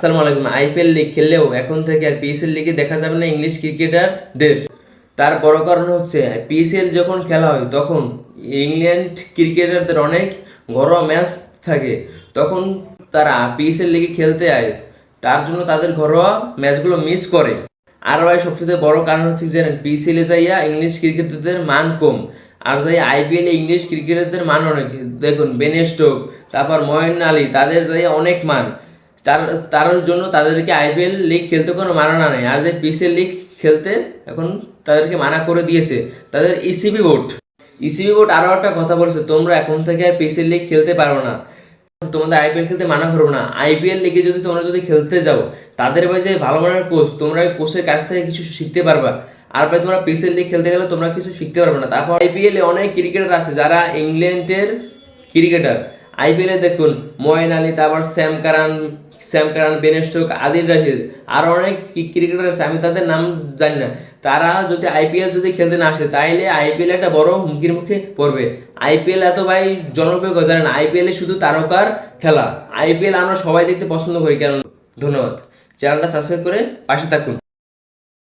আসসালামু আলাইকুম IPL league খেললেও এখন থেকে আর পিএসএল লিগে দেখা যাবে না ইংলিশ ক্রিকেটারদের তার বড় কারণ হচ্ছে পিএসএল যখন খেলা হয়, তখন ইংল্যান্ড ক্রিকেটারদের অনেক ঘরোয়া ম্যাচ থাকে। তখন তারা পিএসএল লিগে খেলতে আয়, তার জন্য তাদের ঘরোয়া ম্যাচগুলো মিস করে। আর ভাই, সবচেয়ে বড় কারণ হচ্ছে জানেন পিসিএলে যাইয়া ইংলিশ ক্রিকেটারদের মান কম, আর যাই আইপিএল ইংলিশ ক্রিকেটারদের মান অনেক। দেখুন বেন স্টোক তারপর ময়ন আলী তাদের যাইয়া অনেক মান। তার তার জন্য তাদেরকে আইপিএল লিগ খেলতে কোনো মানা নেই। আর যে পিসিএল লিগ খেলতে এখন তাদেরকে মানা করে দিয়েছে, তাদের ইসিবি বোর্ড ইসিবি বোর্ড আরও একটা কথা বলছে, তোমরা এখন থেকে আর পিসিএল লিগ খেলতে পারো না। তোমাদের আইপিএল খেলতে মানা করব না। আইপিএল লিগে যদি তোমরা যদি খেলতে যাও, তাদের যে ভালো মানের কোচ তোমরা ওই কোচের কাছ থেকে কিছু শিখতে পারবা। আর ভাই তোমরা পিসিএল লিগ খেলতে গেলে তোমরা কিছু শিখতে পারবে না। তারপর আইপিএল এ অনেক ক্রিকেটার আছে যারা ইংল্যান্ডের ক্রিকেটার আইপিএল দেখুন ময়েন আলী, তারপর Sam Curran Sam Curran Ben Stokes Adil Rashid আর অনেক ক্রিকেটার আছে, আমি তাদের নাম জানি না। তারা যদি আইপিএল যদি খেলতে না আসে, তাইলে আইপিএল একটা বড় হুমকির মুখে পড়বে। আইপিএল এত ভাই জনপ্রিয় জানেন আইপিএল শুধু তারকার খেলা। আইপিএল আমরা সবাই দেখতে পছন্দ করি, কেন ধন্যবাদ। চ্যানেলটা সাবস্ক্রাইব করে পাশে থাকুন।